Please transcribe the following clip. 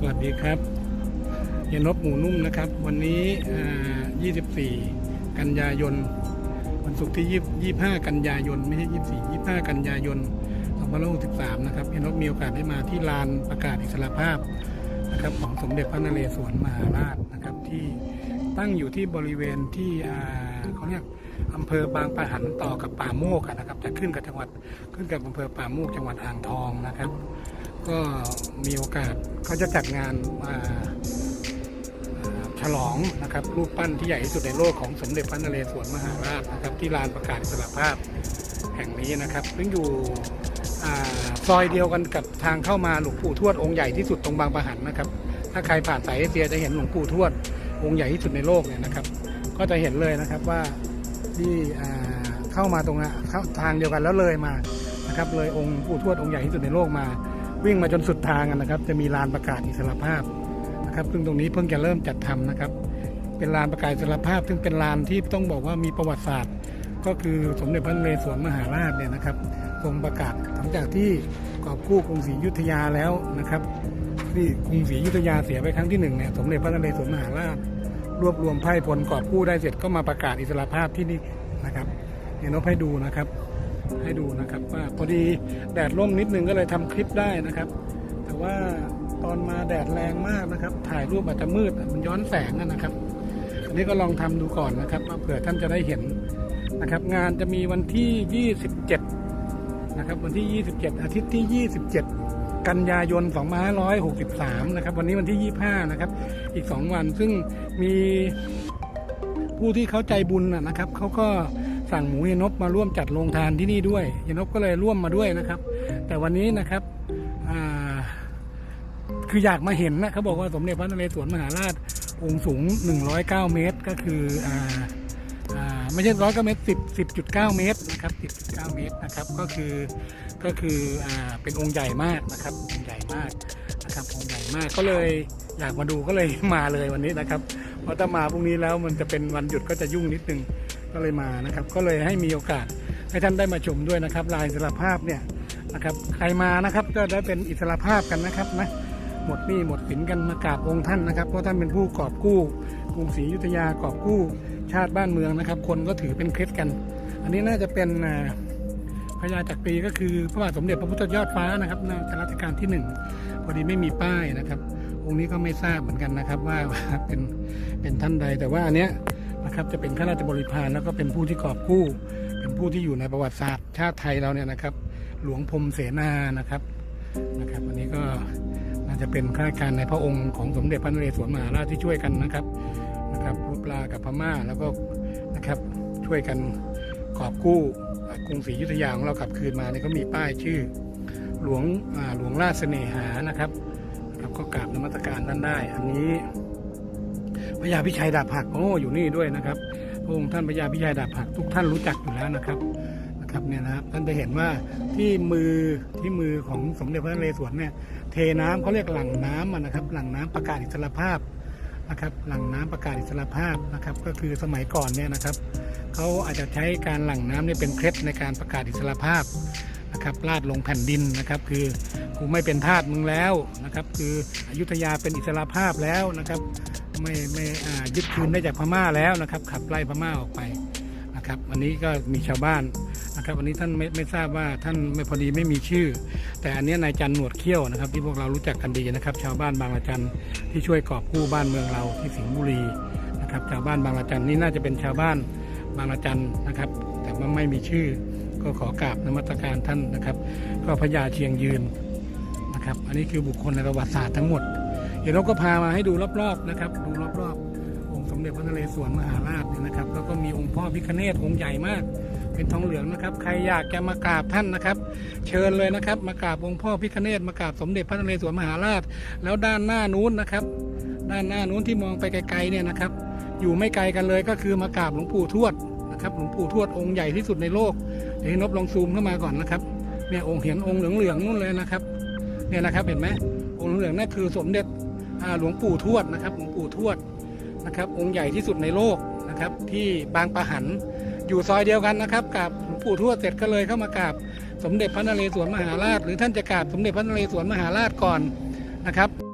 สวัสดีครับเฮียนบหมูนุ่มนะครับ วันนี้ 24 กันยายน วันศุกร์ที่ 25 กันยายน ไม่ใช่ 24 25 กันยายน2563 นะครับเฮียนบมีโอกาสได้มาที่ลานประกาศอิสรภาพนะครับของสมเด็จพระนเรศวรมหาราชนะครับที่ตั้งอยู่ที่บริเวณที่เขาเรียกอำเภอบางปะหันต่อกับป่าโมกนะครับจะขึ้นกับจังหวัดขึ้นกับอำเภอป่าโมกจังหวัดอ่างทองนะครับ ก็มีโอกาสเขาจะจัดงานอ่าฉลองนะครับรูปปั้นที่ใหญ่ที่สุดในโลกของสมเด็จพระนเรศวรมหาราชนะครับที่ลานประกาศอิสรภาพแห่งนี้นะครับซึ่งอยู่ซอยเดียวกันกับทางเข้ามาหลวงปู่ทวดองค์ใหญ่ที่สุดตรงบางประหันนะครับ ถ้าใครผ่านสายเอเชียจะเห็นหลวงปู่ทวดองค์ใหญ่ที่สุดในโลกเนี่ยนะครับ ก็จะเห็นเลยนะครับว่าที่เข้ามาตรงนั้ทางเดียวกันแล้วเลยมานะครับเลยองค์ปู่ทวดองค์ใหญ่ที่สุดในโลกมา วิ่งมาจนสุดทางนะครับ จะมีลานประกาศอิสรภาพนะครับ ซึ่งตรงนี้เพิ่งจะเริ่มจัดทำนะครับ เป็นลานประกาศอิสรภาพ ซึ่งเป็นลานที่ต้องบอกว่ามีประวัติศาสตร์ ก็คือสมเด็จพระนเรศวรมหาราชเนี่ยนะครับทรงประกาศหลังจากที่กอบกู้กรุงศรีอยุธยาแล้วนะครับ ที่กรุงศรีอยุธยาเสียไปครั้งที่หนึ่งเนี่ยสมเด็จพระนเรศวรมหาราช รวบรวมไพร่พลกอบกู้ได้เสร็จก็มาประกาศอิสรภาพที่นี่นะครับเดี๋ยวนบให้ดูนะครับ ให้ดูนะครับ ว่าพอดีแดดร่มนิดนึงก็เลยทำคลิปได้นะครับ แต่ว่าตอนมาแดดแรงมากนะครับ ถ่ายรูปอาจจะมืดมันย้อนแสงนะครับ อันนี้ก็ลองทำดูก่อนนะครับเผื่อท่านจะได้เห็นนะครับ งานจะมีวันที่ 27 นะครับ วันที่ 27 อาทิตย์ที่ 27 กันยายน 2563 นะครับ วันนี้วันที่ 25 นะครับ อีก 2 วันซึ่งมีผู้ที่เขาใจบุญนะนะครับเขาก็ สั่งหมูเยนบมาร่วมจัดโรงทานที่นี่ด้วยเยนบก็เลยร่วมมาด้วยนะครับ แต่วันนี้นะครับคืออยากมาเห็นนะเขาบอกว่าสมเด็จพระนเรศวรมหาราชองค์สูง 109 เมตร ก็คืออ่าอ่าไม่ใช่109เมตร10 10.9เก้าเมตรนะครับ10.9เมตรนะครับก็คือก็คืออ่าเป็นองค์ใหญ่มากนะครับองค์ใหญ่มากนะครับองค์ใหญ่มากก็เลยอยากมาดูก็เลยมาเลยวันนี้นะครับ เพราะถ้ามาพรุ่งนี้แล้วมันจะเป็นวันหยุดก็จะยุ่งนิดนึง ก็เลยมานะครับ ก็เลยให้มีโอกาสให้ท่านได้มาชมด้วยนะครับ ลายอิสระภาพเนี่ยนะครับ ใครมานะครับก็ได้เป็นอิสระภาพกันนะครับนะหมดหนี้หมดสินกันมากราบองค์ท่านนะครับ เพราะท่านเป็นผู้กอบกู้กรุงศรีอยุธยากอบกู้ชาติบ้านเมืองนะครับ คนก็ถือเป็นเคล็ดกัน อันนี้น่าจะเป็นพญาจักรีก็คือพระบาทสมเด็จพระพุทธยอดฟ้านะครับในรัชกาลที่หนึ่งพอดีไม่มีป้ายนะครับ องค์นี้ก็ไม่ทราบเหมือนกันนะครับว่าเป็นเป็นท่านใดแต่ว่าอันเนี้ย นะครับ จะเป็นข้าราชบริพารแล้วก็เป็นผู้ที่กอบกู้ เป็นผู้ที่อยู่ในประวัติศาสตร์ชาติไทยเราเนี่ยนะครับ หลวงพรมเสนานะครับนะครับอันนี้ก็น่าจะเป็นข้าราชการในพระองค์ของสมเด็จพระนเรศวรมหาราชที่ช่วยกันนะครับนะครับรูปลากับพม่าแล้วก็นะครับช่วยกันกอบกู้กรุงศรีอยุธยาของเรากลับคืนมาเนี่ยก็มีป้ายชื่อ หลวงหลวงราชเสน่หานะครับนะครับก็กราบนมัสการท่านได้ อันนี้ พระยาพิชัยดาบผักโอ้อยู่นี่ด้วยนะครับพระองค์ท่านพระยาพิชัยดาบผักทุกท่านรู้จักอยู่แล้วนะครับนะครับเนี่ยนะครับท่านจะเห็นว่าที่มือที่มือของสมเด็จพระนเรศวรเนี่ยเทน้ำเขาเรียกหลังน้ำนะครับ หลังน้ำประกาศอิสรภาพนะครับหลังน้ำประกาศอิสรภาพนะครับ ก็คือสมัยก่อนเนี่ยนะครับเขาอาจจะใช้การหลั่งน้ำเนี่ยเป็นเคล็ดในการประกาศอิสรภาพนะครับลาดลงแผ่นดินนะครับคือกูไม่เป็นทาสมึงแล้วนะครับคืออยุธยาเป็นอิสรภาพแล้วนะครับ ไม่ไม่ยึดคืนได้จากพม่าแล้วนะครับ ขับไล่พม่าออกไปนะครับวันนี้ก็มีชาวบ้านนะครับวันนี้ท่านไม่ไม่ทราบว่าท่านไม่พอดีไม่มีชื่อ แต่อันนี้นายจันหนวดเขี้ยวนะครับ ที่พวกเรารู้จักกันดีนะครับ ชาวบ้านบางละจันที่ช่วยกอบกู้บ้านเมืองเราที่สิงห์บุรีนะครับชาวบ้านบางละจันนี่น่าจะเป็นชาวบ้านบางละจันนะครับ แต่ว่าไม่มีชื่อก็ขอกราบนมัสการท่านนะครับ ก็พญาเชียงยืนนะครับ อันนี้คือบุคคลในประวัติศาสตร์ทั้งหมด เดี๋ยวเราก็พามาให้ดูรอบๆนะครับ ดูรอบๆ องค์สมเด็จพระนเรศวรมหาราชเนี่ยนะครับ แล้วก็มีองค์พ่อพิคเนตองค์ใหญ่มาก เป็นทองเหลืองนะครับ ใครอยากจะมากราบท่านนะครับ เชิญเลยนะครับ มากราบองค์พ่อพิคเนตมากราบสมเด็จพระนเรศวรมหาราช แล้วด้านหน้านู้นนะครับ ด้านหน้านู้นที่มองไปไกลๆเนี่ยนะครับ อยู่ไม่ไกลกันเลยก็คือมากราบหลวงปู่ทวดนะครับ หลวงปู่ทวดองค์ใหญ่ที่สุดในโลกเดี๋ยวให้นบลองซูมเข้ามาก่อนนะครับ เนี่ยองค์เห็นองค์เหลืองๆนู่นเลยนะครับ เนี่ยนะครับเห็นไหมองค์เหลืองนั่นคือสมเด็จ หลวงปู่ทวดนะครับ หลวงปู่ทวดนะครับ องค์ใหญ่ที่สุดในโลกนะครับ ที่บางปะหันอยู่ซอยเดียวกันนะครับกับหลวงปู่ทวดเสร็จก็เลยเข้ามากราบสมเด็จพระนเรศวรมหาราช หรือท่านจะกราบสมเด็จพระนเรศวรมหาราชก่อนนะครับ